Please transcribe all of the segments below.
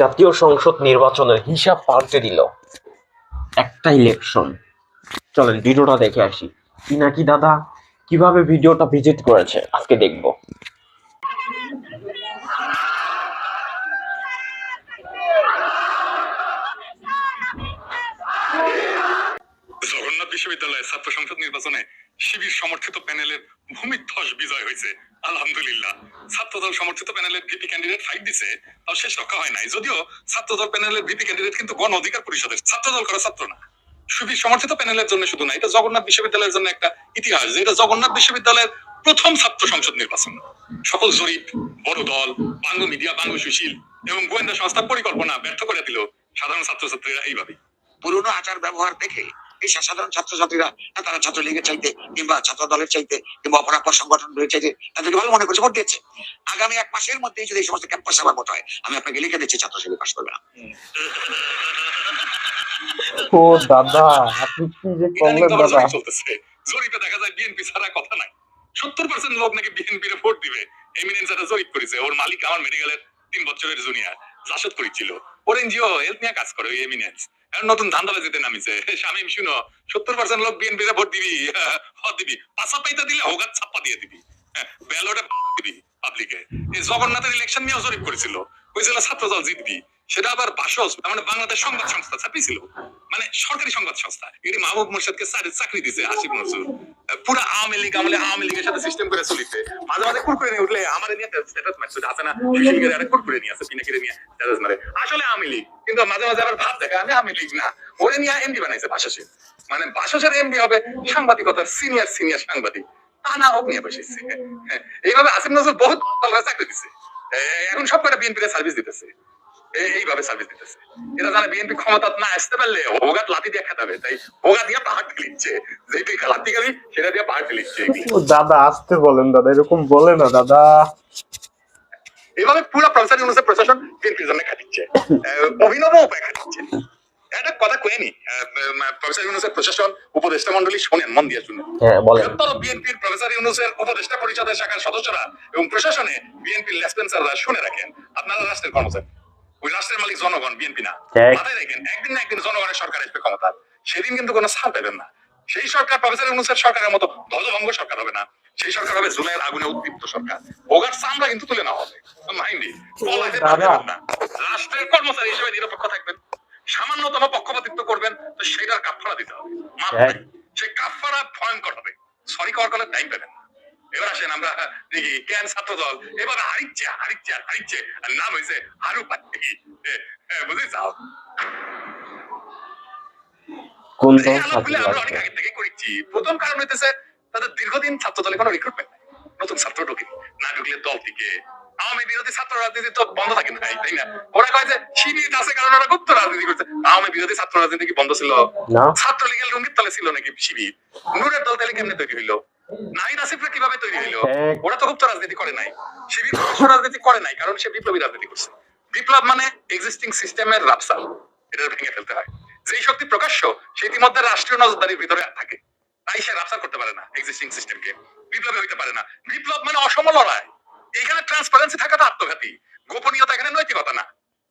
জাতীয় সংসদ নির্বাচনের হিসাব পাল্টে দিল। একটা ইলেকশন চলেন, ভিডিওটা দেখে আসি। কি নাকি দাদা, কীভাবে ভিডিওটা ভিজিট করেছে? আজকে দেখব। জগন্নাথ বিশ্ববিদ্যালয়ের ছাত্র সংসদ নির্বাচনে শিবির সমর্থিত প্যানেলের ভূমিধ্বস বিজয় হয়েছে। আলহামদুলিল্লাহ। ছাত্রদল সমর্থিত প্যানেলের ভিপি ক্যান্ডিডেট ফাইট দিছে, তাও শেষ রক্ষা হয় নাই। যদিও ছাত্রদল প্যানেলের ভিপি ক্যান্ডিডেট কিন্তু গণ অধিকার পরিষদের। ছাত্রদল করা ছাত্র না। শিবির সমর্থিত প্যানেলের জন্য শুধু না, এটা জগন্নাথ বিশ্ববিদ্যালয়ের জন্য একটা ইতিহাস যে এটা জগন্নাথ বিশ্ববিদ্যালয়ের প্রথম ছাত্র সংসদ নির্বাচন। সকল জরিপ, বড় দল বাংলা মিডিয়া বাংলা সুশীল এবং গোয়েন্দা সংস্থার পরিকল্পনা ব্যর্থ করে দিল সাধারণ ছাত্রছাত্রীরা এইভাবে পুরনো আচার ব্যবহার দেখে এই সাধারণ ছাত্রছাত্রীরা না তারা ছাত্রলীগের চাইতে কিংবা ছাত্র দলের চাইতে কিংবা অপরাপর সংগঠনের চাইতে তাদেরকে ভালো মনে করছে ভোট দিচ্ছে আগামী এক মাসের মধ্যেই যদি এই সমস্ত ক্যাম্পাস আবার ভোট হয় আমি আপনাকে লিখে দিচ্ছি ছাত্র সেবী পাশ করবে না। ও দাদা আপনি কি যে করলেন দাদা? জরিপে দেখা যায় বিএনপি ছাড়া কথা নাই। সত্তর পার্সেন্ট লোক নাকি ভোট দিবে। এমিনেন্স একটা জরিপ করেছে। ওর মালিক আমার মেডিকেলের তিন বছরের জুনিয়র জাসদ করেছিল ওর এনজিও হেলথ নিয়ে কাজ করে ওই এমিনেন্স এখন ধান্দা বাজিতে নামিছে। শামিম শুনো, সত্তর পার্সেন্ট লোক বিএনপি ভোট দিবি। হ, দিবি। পাশা পাইতা দিলে হোগাত ছাপ্পা দিয়ে দিবি। ব্যালটে দিবি পাবলিকে জগন্নাথের ইলেকশন নিয়েও জরিপ করেছিল। ওই জেলা ছাত্র দল জিতবি। সেটা আবার বাসস মানে বাংলাদেশ সংবাদ সংস্থা ছাপিয়েছিল। মানে সরকারি সংবাদ সংস্থা। এটি মাহবুব মোর্শেদকে চাকরি- দিছে, আসিফ নজরুল। পুরো আওয়ামী লীগ, আমলে আওয়ামী লীগের সাথে সিস্টেম করে চলিতে মাঝে মাঝে কুরকুরে নিয়ে উঠলে আমার নিয়ে স্ট্যাটাস মারছে আছে না সুশীল গেলে আরে কুরকুরে নিয়ে আছে পিনাকিরে নিয়ে স্ট্যাটাস মারে। আসলে আওয়ামী লীগ, কিন্তু মাঝে মাঝে আবার ভাব দেখে আমি আওয়ামী লীগ না। ওরে নিয়ে এমডি বানাইছে বাসাসে। মানে বাসাসের এমডি হবে সাংবাদিকতার সিনিয়র সিনিয়র সাংবাদিক। তা না হোক নিয়ে বসেছে। এইভাবে আসিফ নজরুল বহুত চাকরি দিছে। এখন সব কটা বিএনপি সার্ভিস দিতেছে। এইভাবে সার্ভিস দিতেছে। এরা জানে বিএনপি ক্ষমতা না আসতে পারলে হোগাত লাঠি দিয়ে খেতাবে তাই হোগা দিয়ে পাহাড় ঠেলিচ্ছে যেটি লাঠি খাবি সেটা দিয়ে পাহাড় ঠেলিচ্ছে দাদা আসতে বলেন দাদা এরকম বলে না দাদা। এভাবে পুরো প্রফেসর ইউনুসের প্রশাসন বিএনপির জন্য খাটিচ্ছে। অভিনব উপায় খাটিচ্ছে। একটা কথা কয়ে নি প্রফেসর ইউনুসের প্রশাসন উপদেষ্টা মন্ডলী শোনেন মন দিয়ে শুনেন। হ্যাঁ বলেন। বৃহত্তর বিএনপির প্রফেসর ইউনুসের উপদেষ্টা পরিষদের শাখার সদস্যরা এবং প্রশাসনে বিএনপির লেসপেন্সাররা শুনে রাখেন। আপনারা রাষ্ট্রের কর্মচারী। ওই রাষ্ট্রের মালিক জনগণ বিএনপি না। মাথায় রাখেন একদিন না একদিন জনগণের সরকার আসবে ক্ষমতা। সেদিন কিন্তু কোনো ছাড় দেবেন না। সেই সরকার প্রফেসর ইউনুসের সরকারের মতো ধ্বজভঙ্গ সরকার হবে না। সেই সরকার হবে জুলাইয়ের আগুনে উদ্দীপ্ত সরকার। ওগার চামড়া কিন্তু তুলে নেওয়া হবে। মাইন্ডি না। রাষ্ট্রের কর্মচারী হিসেবে নিরপেক্ষ থাকবেন। সামান্যতম পক্ষপাতিত্ব করবেন। তো সেটার কাফারা দিতে হবে। নাই। কাফারা ভয়ঙ্কর হবে। সরি করার কলে টাইম পাবেন না। এবার আসেন আমরা দেখি কেন ছাত্র দল? এবার হারিচ্ছে হারিচ্ছে আর হারিচ্ছে আর নাম হয়েছে হারু পাত্তি বুঝে যাও কোন দল আমরা অনেক আগে থেকে করেছি। প্রথম কারণ হইতেছে তাদের দীর্ঘদিন ছাত্র দলে কোনো রিক্রুটমেন্ট নতুন ছাত্র ঢুকেনি। না ঢুকলে দল থেকে আওয়ামী বিরোধী ছাত্র রাজনীতি তো বন্ধ থাকে না তাই না? ওরা কয় যে শিবির আছে কারণ ওরা গুপ্ত রাজনীতি করছে। আওয়ামী বিরোধী ছাত্র রাজনীতি কি বন্ধ ছিল? না। ছাত্র লীগের লুঙ্গির তলে ছিল নাকি শিবির নুরের দল তাহলে কেমনে তৈরি হইল? নাহিদ আসিফরা কীভাবে তৈরি হইল ওরা তো গুপ্ত রাজনীতি করে নাই। শিবির প্রকাশ্য রাজনীতি করে নাই কারণ সে বিপ্লবী রাজনীতি করছে। বিপ্লব মানে এক্সিস্টিং সিস্টেমের রাপসাল। এটা ভেঙে ফেলতে হয়। যেই শক্তি প্রকাশ্য সে ইতিমধ্যে রাষ্ট্রীয় নজরদারির ভিতরে থাকে। তাই সে রাপসাল করতে পারে না এক্সিস্টিং সিস্টেমকে বিপ্লবী হইতে পারে না। বিপ্লব মানে অসম লড়াই। এখানে ট্রান্সপারেন্সি থাকাটা আত্মঘাতী। গোপনীয়তা এখানে নৈতিকতা না।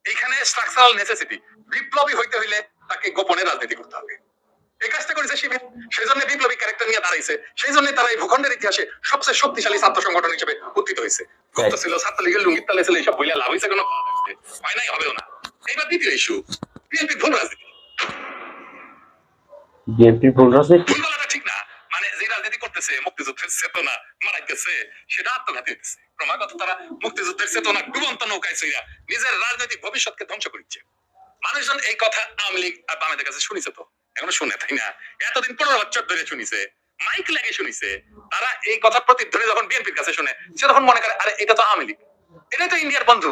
এখানে স্ট্রাকচারাল নেসেসিটি বিপ্লবী হইতে হইলে তাকে গোপনে রাজনীতি করতে হবে। এই কাজটা করেছে শিবির। সেই জন্য বিপ্লবী ক্যারেক্টার নিয়ে দাঁড়াইছে। সেই জন্য তারা এই ভূখণ্ডের ইতিহাসে সবচেয়ে শক্তিশালী ছাত্র সংগঠন হিসেবে উত্থিত হয়েছে। গুপ্ত ছিল ছাত্রলীগের লুঙ্গির তালে ছিল এইসব বইলে লাভ হয়েছে কোনো হয় নাই হবেও না। এইবার দ্বিতীয় ইস্যু বিএনপি ভুল রাজনীতি। বিএনপি ভুল রাজনীতি? ভুল বলাটা ঠিক না। মানে যে রাজনীতি করতেছে মুক্তিযুদ্ধের চেতনা মারাইতেছে সেটা আত্মঘাতী হইতেছে। ক্রমাগত তারা মুক্তিযুদ্ধের চেতনা ডুবন্ত নৌকায় চইরা নিজের রাজনৈতিক ভবিষ্যৎকে ধ্বংস করছে মানুষজন এই কথা আওয়ামী লীগ আর বামেদের কাছে শুনিছে তো? এখনও শুনে তাই না। এতদিন পনেরো বছর ধরে শুনিছে মাইক লাগে শুনিছে। তারা এই কথা প্রতিধ্বনি যখন বিএনপির কাছে শুনে সে তখন মনে করে আরে এটা তো আওয়ামী লীগ। এটাই তো ইন্ডিয়ার বন্ধু।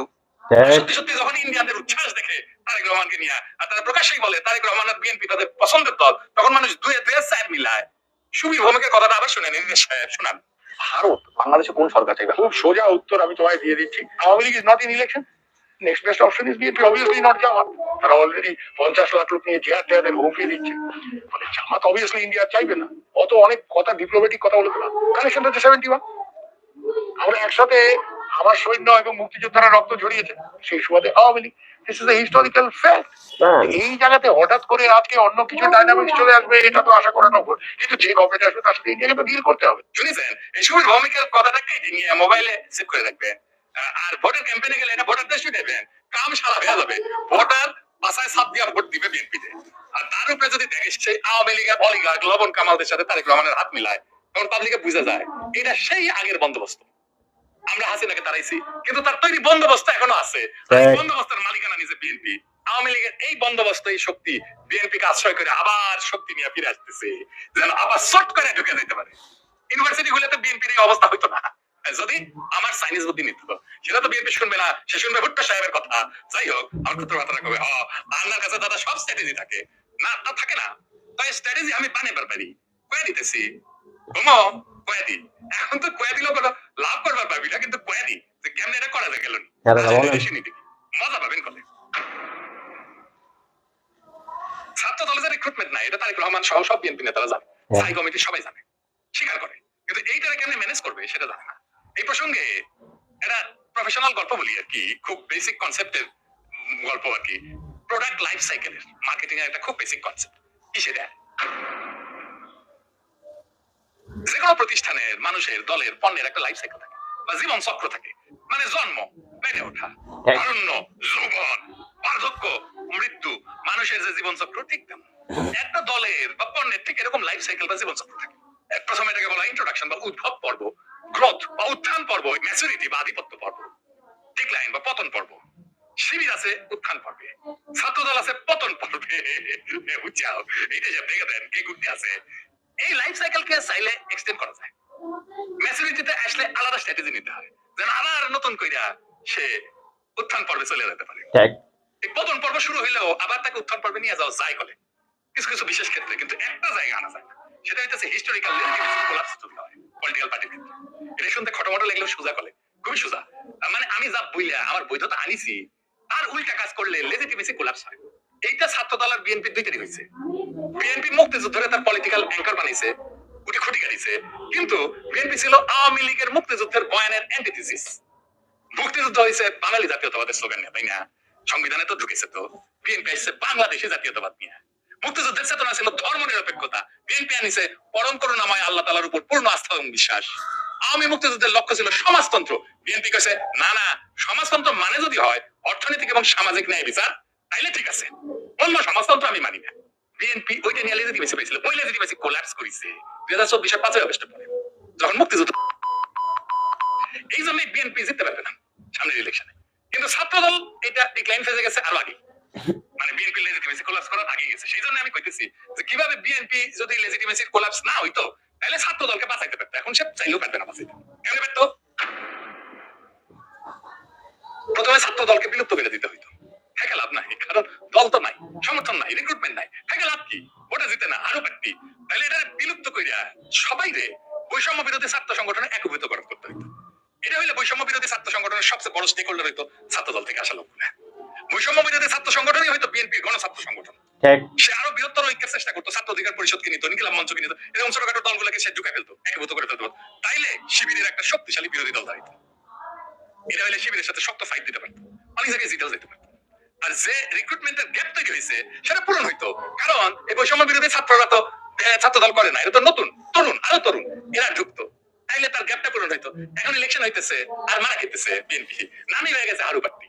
সত্যি সত্যি যখন ইন্ডিয়ানদের উচ্ছ্বাস দেখে তারেক রহমানকে নিয়ে আর তারা প্রকাশ্যেই বলে তারেক রহমান আর বিএনপি তাদের পছন্দের দল। তখন মানুষ দুয়ে দুয়ে সাইড মিলায়। সুবি ভৌমিকের কথাটা আবার শুনে নিন সাহেব শোনান। ভারত বাংলাদেশে কোন সরকার চাইবে? খুব সোজা উত্তর আমি তোমায় দিয়ে দিচ্ছি। Awami League is not in election next best option is BNP obviously not Jamaat তারা অলরেডি পঞ্চাশ লাখ লোক নিয়ে জিহাদ টিহাদের হুমকি দিচ্ছে। ফলে জামাত অবভিয়াসলি ইন্ডিয়া চাইবে না। অত অনেক কথা ডিপ্লোমেটিক কথা বলে না কানেকশন হচ্ছে সেভেন্টি ওয়ান আমরা একসাথে আমার সৈন্য এবং মুক্তিযোদ্ধারা রক্ত ঝরিয়েছে। সেই সুবাদে Awami League. This is historical fact এই জায়গাতে হঠাৎ করে আজকে অন্য কিছু ডাইনামিক্স চলে আসবে এটা তো আশা করা নগর কিন্তু যে গভর্নমেন্ট আসবে তার সাথে এই জায়গাতে ডিল করতে হবে। শুনেছেন এই সময় ভূমিকার কথাটা কেটে মোবাইলে সেভ করে রাখবেন আর ভোটের ক্যাম্পেইনে গেলে এটা ভোটারদের শুনে দেবেন কাম সারা হয়ে যাবে। ভোটার বাসায় সাত দিয়া ভোট দিবে বিএনপিতে। আর তার উপরে যদি দেখে সেই আওয়ামী লীগের অলিগার্ক লবণ কামালদের সাথে তারেক রহমানের হাত মিলায় তখন পাবলিকে বুঝা যায় এটা সেই আগের বন্দোবস্ত। আমরা হাসিনাকে তারাইছি কিন্তু তার তৈরি বন্দোবস্ত এখনও আছে। বন্দোবস্তের মালিকানা নিজে বিএনপি। আওয়ামী লীগের এই বন্দোবস্ত এই শক্তি বিএনপি কে আশ্রয় করে আবার শক্তি নিয়ে ফিরে আসতেছে। যেন আবার শর্ট করে ঢুকে যেতে পারে। ইউনিভার্সিটি গুলোতে বিএনপির এই অবস্থা হইতো না। যদি আমার সাইনিস বুদ্ধি নিত সেটা তো বিএনপি শুনবে না সে শুনবে ভুট্টো সাহেবের কথা। যাই হোক আমার ক্ষুদ্র কথাটা কবে হ আপনার কাছে দাদা সব স্ট্র্যাটেজি থাকে। না তা থাকে না। তাই স্ট্র্যাটেজি আমি বানাইবার পারি কয়ে দিতেছি। ঘুমো কয়ে দি। এখন তো কয়ে দিলেও কোনো লাভ করবার পাবি না কিন্তু কয়ে দি যে কেমন এটা করা গেল হ্যাঁ, বলেন। মজা পাবেন কলে। ছাত্র দলে যে রিক্রুটমেন্ট নাই এটা তারেক রহমান সহ সব বিএনপি নেতারা জানে। হ্যাঁ। স্থায়ী কমিটি সবাই জানে। স্বীকার করে। কিন্তু এইটারে কেমনে ম্যানেজ করবে সেটা জানে না। এই প্রসঙ্গে এটা প্রফেশনাল গল্প বলি আর কি খুব বেসিক কনসেপ্টের গল্প আর কি। প্রোডাক্ট লাইফ সাইকেলের মার্কেটিং এর একটা খুব বেসিক কনসেপ্ট কি সেটা? যে কোনো প্রতিষ্ঠানের মানুষের দলের পণ্যের একটা লাইফ সাইকেল থাকে বা জীবন চক্র থাকে। মানে জন্ম বেড়ে ওঠা। তারুণ্য যৌবন বার্ধক্য মৃত্যু মানুষের যে জীবন চক্র ঠিক তেমন। একটা দলের বা পণ্যের ঠিক এরকম লাইফ সাইকেল বা জীবন চক্র থাকে। প্রথমে ইন্ট্রোডাকশন বা উদ্ভব পর্ব গ্রোথ বা উত্থান পর্ব ম্যাচুরিটি বা আধিপত্য পর্ব ডিক্লাইন বা পতন পর্ব শিবির আছে উত্থান পর্বে ছাত্র দল আছে পতন পর্বে। বুঝছাও? এইটা যে দেখে দেন কে গুটি আছে? এই লাইফ সাইকেলকে চাইলে এক্সটেন্ড করা যায়। ম্যাচুরিটিতে আসলে আলাদা স্ট্র্যাটেজি নিতে হয় যেন আবার নতুন কইরা সে উত্থান পর্বে চলে যেতে পারে। এই পতন পর্ব শুরু হইলেও আবার তাকে উত্থান পর্বে নিয়ে যাওয়া যায় বলে। কিছু কিছু বিশেষ ক্ষেত্রে কিন্তু একটা জায়গা আনা যায় না। সেটা হইতেছে হিস্টোরিক্যাল কোলাপস যদি হয় পলিটিক্যাল এটা শুনতে সোজা খুবই সোজা। মানে আমি যা বইলা, আমার বৈধতা আনিছি, তার উল্টা কাজ করলে লেজিটিমেসি কোলাপস হয়। এইটা ছাত্র দল আর বিএনপি দুইটারই হয়েছে। বিএনপি মুক্তিযুদ্ধরে তার পলিটিক্যাল অ্যাঙ্কার বানিয়েছে কাটিছে কিন্তু বিএনপি ছিল আওয়ামী লীগের মুক্তিযুদ্ধের বয়ানের অ্যান্টিথিসিস মুক্তিযুদ্ধ হয়েছে বাঙালি জাতীয়তাবাদের স্লোগান নিয়ে, তাই না? সংবিধানে তো ঢুকেছে তো। বিএনপি আসছে বাংলাদেশি জাতীয়তাবাদ নিয়ে। মুক্তিযুদ্ধের চেতনা ছিল ধর্ম নিরপেক্ষতা। বিএনপি আনিছে পরম করুণাময় আল্লাহ তালার উপর পূর্ণ আস্থা এবং বিশ্বাস। আওয়ামী মুক্তিযুদ্ধের লক্ষ্য ছিল সমাজতন্ত্র। বিএনপি কাছে না না, সমাজতন্ত্র মানে যদি হয় অর্থনৈতিক এবং সামাজিক ন্যায় বিচার, তাইলে ঠিক আছে। অন্য সমাজতন্ত্র আমি মানি না। বিএনপি ওইটা নিয়ে লেজিটিমেসি পেয়েছিল ওই লেজিটিমেসি কোলাপস করেছে দুই হাজার চব্বিশের পাঁচই আগস্টের পরে। যখন মুক্তিযুদ্ধ এই জন্য বিএনপি জিততে পারবে না সামনের ইলেকশনে কিন্তু ছাত্রদল এটা ডিক্লাইন ফেজে গেছে আরও আগে মানে বিএনপি লেজিটিমেসি কোলাপস করার আগে গেছে সেই জন্য আমি কইতেছি যে কীভাবে বিএনপি যদি লেজিটিমেসি কোলাপস না হইতো, তাহলে ছাত্র দলকে বাঁচাইতে পারতো। এখন সে চাইলেও পারবে না বাঁচাইতে। কেমনে পারতো? প্রথমে ছাত্র দলকে বিলুপ্ত করে দিতে হইতো। হ্যাঁ লাভ নাই, কারণ দল তো নাই, সমর্থন নাই রিক্রুটমেন্ট নাই। লাভ কি? ওটা জিতে না, আরও পারতি। তাহলে এটা বিলুপ্ত কইরা সবাই রে বৈষম্য বিরোধী ছাত্র সংগঠনে একভূত একীভূত করতে হইতো। এটা হইলে বৈষম্য বিরোধী ছাত্র সংগঠনের সবচেয়ে বড় স্টেক হোল্ডার হইতো ছাত্র দল থেকে আসা লোকগুলা। বৈষম্য বিরোধী ছাত্র সংগঠনই হয়তো বিএনপির গণছাত্র সংগঠন। ঠিক সে আরও বৃহত্তর ঐক্যের চেষ্টা করতো, ছাত্র অধিকার নিত নিত এরকম ছোটখাটো দলগুলোকে সে ঢুকে ফেলতো, একীভূত করে ফেলতো। তাইলে শিবিরের একটা শক্তিশালী বিরোধী দল দাঁড়িত শিবিরের সাথে শক্ত ফাইট দিতে পারতো, অনেক জায়গায় জিতেও যেতে পারতো। আর যে রিক্রুটমেন্টের গ্যাপ তৈরি হয়েছে সেটা পূরণ হইতো। কারণ এই বৈষম্য বিরোধী ছাত্ররা তো ছাত্র দল করে না এটা তো নতুন, তরুণ, আরও তরুণ, এরা ঢুকতো। তাইলে তার গ্যাপটা পূরণ হইতো। এখন ইলেকশন হইতেছে, আর মারা খেতেছে বিএনপি। নামি হয়ে গেছে আরও পার্টি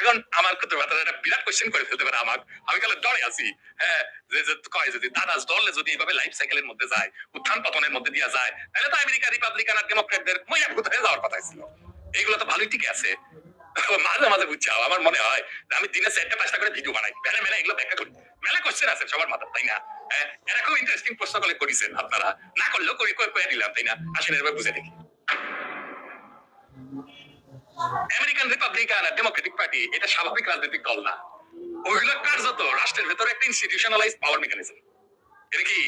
এখন আমার ক্ষেত্রে ব্যাপারটা একটা বিরাট কোশ্চেন করে ফেলতে পারে আমার আমি কালে ডরে আছি। হ্যাঁ যে যে, কয়, যদি দাদা দলে যদি এইভাবে লাইফ সাইকেলের মধ্যে যায়, উত্থান পতনের মধ্যে দিয়া যায়, তাহলে তো আমেরিকা রিপাবলিকান আর ডেমোক্রেটদের ভূত হয়ে যাওয়ার কথা ছিল। এইগুলো তো ভালোই টিকে আছে। মাঝে মাঝে বুঝছাও আমার মনে হয় আমি দিনে চারটা, পাঁচটা করে ভিডিও বানাই। মেলা মেলা এগুলো ব্যাখ্যা করি। মেলা কোশ্চেন আছে সবার মাথার, তাই না? এরা খুব ইন্টারেস্টিং প্রশ্ন করে করেছেন আপনারা। না করলেও করে করে দিলাম, তাই না? আসেন এবার বুঝে দেখি। আমেরিকান রিপাবলিকান আর ডেমোক্রেটিক পার্টি এটা স্বাভাবিক রাজনৈতিক দল না। ওইগুলো কার্যত রাষ্ট্রের ভেতরে একটা ইনস্টিটিউশনালাইজ পাওয়ার মেকানিজম এটা কি?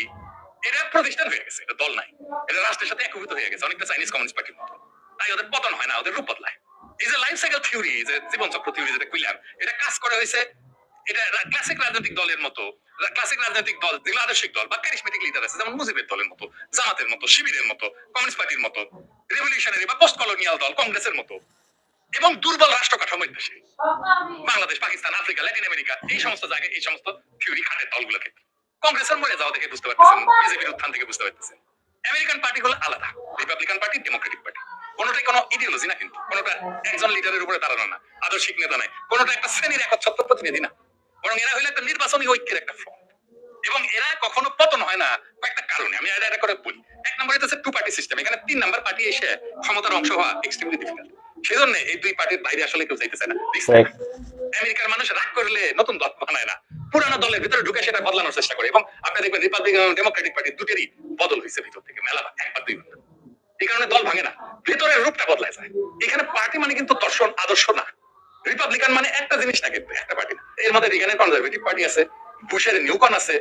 এটা প্রতিষ্ঠান হয়ে গেছে, এটা দল নাই। এটা রাষ্ট্রের সাথে একীভূত হয়ে গেছে, অনেকটা চাইনিজ কমিউনিস্ট পার্টির মতো। তাই ওদের পতন হয় না, ওদের রূপ বদলায়। এই যে লাইফ সাইকেল থিওরি যে জীবন চক্র থিওরি যেটা কইলাম, এটা কাজ করা হয়েছে, এটা ক্লাসিক রাজনৈতিক দলের মতো ক্লাসিক রাজনৈতিক দল, যেগুলো আদর্শিক দল, বা ক্যারিসমেটিক লিডার আছে, যেমন মুজিবের দলের মতো, জামাতের মতো, শিবিরের মতো কমিউনিস্ট পার্টির মতো রেভলিউশনারি বা পোস্ট কলোনিয়াল দল কংগ্রেসের মতো। এবং দুর্বল রাষ্ট্র কাঠামোর দেশে। Bangladesh, Pakistan, Africa Latin America, এই সমস্ত জায়গায় এই সমস্ত থিওরি খাটের দলগুলোকে কংগ্রেসের মরে যাওয়া থেকে বুঝতে পারতেছেন, বিজেপির উত্থান থেকে বুঝতে পারতেছেন। আমেরিকান পার্টি হলো আলাদা রিপাবলিকান পার্টি ডেমোক্রেটিক পার্টি কোনোটাই কোনো ইডিওলজি না কিন্তু, কোনোটা একজন লিডারের উপরে দাঁড়ানো না আদর্শিক নেতা নাই, কোনোটা একটা শ্রেণির একচ্ছত্র প্রতিনিধি না। বরং এরা হইল একটা নির্বাচনী ঐক্যের একটা ফর্ম এবং এরা কখনো পতন হয় না, কয়েকটা কারণে, আমি এটা এটা করে বলি। এক নম্বর হচ্ছে টু পার্টি সিস্টেম এখানে তিন নাম্বার পার্টি এসে ক্ষমতার অংশ হওয়া এক্সট্রিমলি ডিফিকাল্ট সেই জন্য এই দুই পার্টির বাইরে আসলে কেউ যাইতেছে না। আমেরিকার মানুষ রাগ করলে নতুন দল বানায় না। পুরানো দলের ভিতরে ঢুকে সেটা বদলানোর চেষ্টা করে। এবং আপনি দেখবেন রিপাবলিকান ডেমোক্রেটিক পার্টি দুটেরই বদল হয়েছে ভিতর থেকে মেলা একবার দুই বার এই কারণে দল ভাঙে না। ভেতরের রূপটা বদলায় যায়। এখানে পার্টি মানে কিন্তু দর্শন আদর্শ না। রিপাবলিকান মানে একটা জিনিস না কিন্তু একটা পার্টি না। এর মধ্যে রিগানের কনজারভেটিভ পার্টি আছে বুশের নিউকন আছে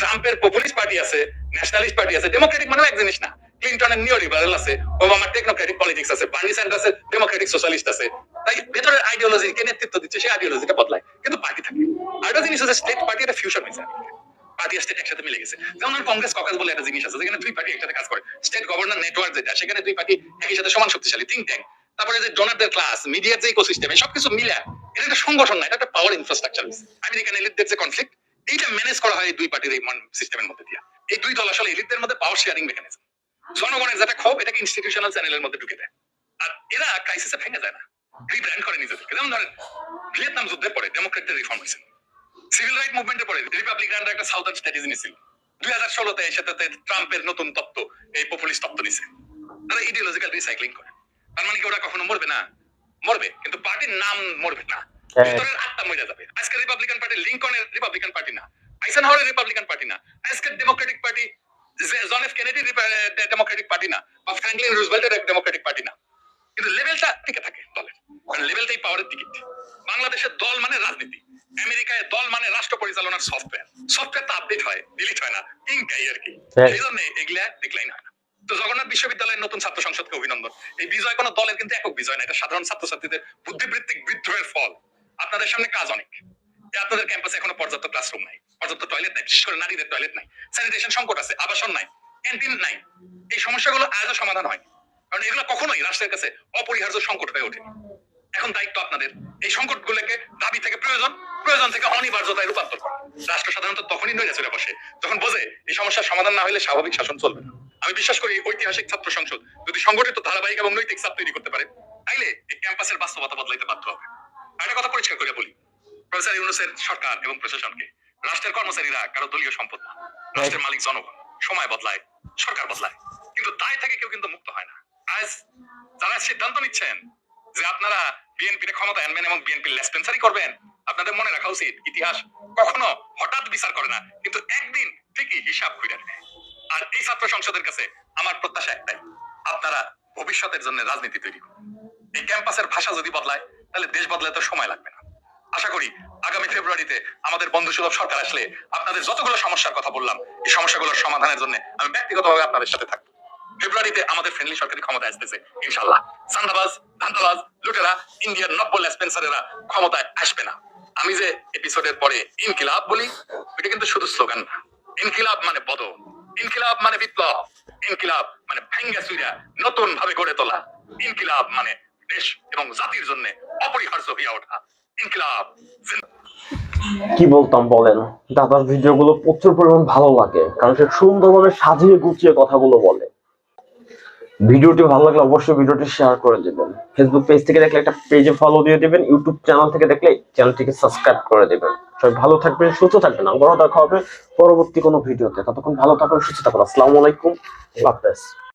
ট্রাম্পের পপুলিস্ট পার্টি আছে ন্যাশনালিস্ট পার্টি আছে। ডেমোক্রেটিক মানে এক জিনিস না। ক্লিন্টনের নিও লিবারেল আছে ওবামার টেকনোক্রেটিক পলিটিক্স আছে বার্নি স্যান্ডার্সের ডেমোক্রেটিক সোশ্যালিস্ট আছে। তাই ভেতরের আইডিওলজি কে নেতৃত্ব দিচ্ছে, সেই আইডিওলজিটা বদলায়। কিন্তু পার্টি থাকে। আর একটা জিনিস হচ্ছে স্টেট পার্টি একটা ফিউশন হয়েছে। পার্টি আর স্টেট একসাথে মিলে গেছে। যেমন কংগ্রেস ককাস বলে একটা জিনিস আছে, যেখানে দুই পার্টি একসাথে কাজ করে। স্টেট গভর্নর নেটওয়ার্ক যেটা, সেখানে দুই পার্টি একই সাথে সমান শক্তিশালী থিঙ্ক ট্যাঙ্ক তারপরে যে ডোনারদের ক্লাস মিডিয়ার যে ইকোসিস্টেম সবকিছু মিলে, এটা একটা সংগঠন না, এটা একটা পাওয়ার ইনফ্রাস্ট্রাকচার আমেরিকান এলিটদের যে কনফ্লিক্ট এইটা ম্যানেজ করা হয় এই দুই পার্টির এই সিস্টেমের মধ্যে দিয়ে। এই দুই দল আসলে এলিটদের মধ্যে পাওয়ার শেয়ারিং মেকানিজম জনগণের যেটা ক্ষোভ এটাকে ইনস্টিটিউশনাল চ্যানেলের মধ্যে ঢুকে দেয়। আর এরা ক্রাইসিসে ভেঙে যায় না। রিব্র্যান্ড করে নিজেদেরকে যেমন ধরেন ভিয়েতনাম যুদ্ধের পরে ডেমোক্রেটদের রিফর্ম হয়েছে। সিভিল রাইট মুভমেন্টের পরে রিপাবলিকানরা একটা সাউথার্ন স্ট্র্যাটেজি নিয়েছিল দুই হাজার ষোলোতে সেটাতে ট্রাম্পের নতুন তত্ত্ব এই পপুলিস্ট তত্ত্ব নিছে। তারা ইডিওলজিক্যাল রিসাইক্লিং করে। তার মানে কি ওরা কখনো মরবে না? মরবে কিন্তু পার্টির নাম মরবে না। হ্যাঁ। ভিতরের আত্মা মরে যাবে। আজকে রিপাবলিকান পার্টি লিঙ্কনের রিপাবলিকান পার্টি না। আইসেন হাওয়ারের রিপাবলিকান পার্টি না। আজকে Democratic party John F Kennedy Democratic party না বা ফ্র্যাঙ্কলিন রুজভেল্টের ডেমোক্রেটিক পার্টি না কিন্তু লেভেলটা টিকে থাকে দলের কারণ লেভেলটাই পাওয়ারের টিকিট বাংলাদেশের দল মানে রাজনীতি আমেরিকায় দল মানে রাষ্ট্র পরিচালনার সফটওয়্যার সফটওয়্যার আপডেট হয় ডিলিট হয় না ইনকাই আর কি। সেই জন্য এগুলা ডিক্লাইন হয় না তো জগন্নাথ বিশ্ববিদ্যালয়ের নতুন ছাত্র সংসদকে অভিনন্দন এই বিজয় কোনো দলের কিন্তু একক বিজয় না এটা সাধারণ ছাত্রছাত্রীদের বুদ্ধিবৃত্তিক বিদ্রোহের ফল আপনাদের সামনে কাজ অনেক আপনাদের ক্যাম্পাসে এখনও পর্যাপ্ত ক্লাসরুম নাই পর্যাপ্ত টয়লেট নাই, বিশেষ করে নারীদের টয়লেট নাই। স্যানিটেশন সংকট আছে, আবাসন নাই ক্যান্টিন নাই। এই সমস্যাগুলো আজও সমাধান হয়। কারণ এগুলো কখনোই রাষ্ট্রের কাছে অপরিহার্য সংকট হয়ে ওঠে। এখন দায়িত্ব আপনাদের। এই সংকটগুলোকে দাবি থেকে প্রয়োজন প্রয়োজন থেকে অনিবার্যতায় রূপান্তর করা। রাষ্ট্র সাধারণত তখনই নড়ে চলে বসে, যখন বোঝে এই সমস্যার সমাধান না হলে স্বাভাবিক শাসন চলবে না। আমি বিশ্বাস করি ঐতিহাসিক ছাত্র সংসদ যদি সংগঠিত ধারাবাহিক এবং নৈতিক চাপ তৈরি করতে পারে, তাইলে এই ক্যাম্পাসের বাস্তবতা বদলাইতে বাধ্য হবে। একটা কথা পরিষ্কার করে বলি। প্রফেসর ইউনুসের সরকার এবং প্রশাসনকে রাষ্ট্রের কর্মচারীরা কারও দলীয় সম্পদ না। রাষ্ট্রের মালিক জনগণ। সময় বদলায়, সরকার বদলায়। কিন্তু দায় থেকে কেউ কিন্তু মুক্ত হয় না। আজ যারা সিদ্ধান্ত নিচ্ছেন যে আপনারা বিএনপির ক্ষমতা আনবেন এবং বিএনপি লেসপেন্সারি করবেন, আপনাদের মনে রাখা উচিত, ইতিহাস কখনো হঠাৎ বিচার করে না, কিন্তু একদিন ঠিকই হিসাব করে নেয়। আর এই ছাত্র সংসদের কাছে আমার প্রত্যাশা একটাই, আপনারা ভবিষ্যতের জন্য রাজনীতি তৈরি করুন। এই ক্যাম্পাসের ভাষা যদি বদলায়, তাহলে দেশ বদলাতে তো সময় লাগবে না। আশা করি আগামী ফেব্রুয়ারিতে আমাদের বন্ধু সুলভ সরকার আসলে আপনাদের যতগুলো সমস্যার কথা বললাম, এই সমস্যাগুলোর সমাধানের জন্য আমি ব্যক্তিগতভাবে আপনাদের সাথে থাকব। ফেব্রুয়ারিতে আমাদের ফ্রেন্ডলি সরকারি ক্ষমতা আসতেছে ইনশাল্লাহ সান্দাবাজ, ধান্দাবাজ, লুটেরা ইন্ডিয়ার নব্য লেসপেন্সারেরা ক্ষমতায় আসবে না। আমি যে এপিসোডের পরে ইনকিলাব বলি, এটা কিন্তু শুধু স্লোগান না। ইনকিলাব মানে বদল। ইনকিলাব মানে বিপ্লব। ইনকিলাব মানে ভেঙ্গা চুইরা নতুন ভাবে গড়ে তোলা। ইনকিলাব মানে দেশ এবং জাতির জন্য অপরিহার্য হইয়া ওঠা। কি বলতাম বলেন? দাদার ভিডিওগুলো প্রচুর পরিমাণ ভালো লাগে, কারণ সে সুন্দরভাবে সাজিয়ে গুছিয়ে কথাগুলো বলে। ভিডিওটি ভালো লাগলে অবশ্যই ভিডিওটি শেয়ার করে দেবেন। ফেসবুক পেজ থেকে দেখলে একটা পেজে ফলো দিয়ে দেবেন ইউটিউব চ্যানেল থেকে দেখলে চ্যানেলটিকে সাবস্ক্রাইব করে দেবেন। সবাই ভালো থাকবেন, সুস্থ থাকবেন, আবারও দেখা হবে পরবর্তী কোনো ভিডিওতে। ততক্ষণ ভালো থাকবেন, সুস্থ থাকবেন আসসালামু আলাইকুম হাফেজ।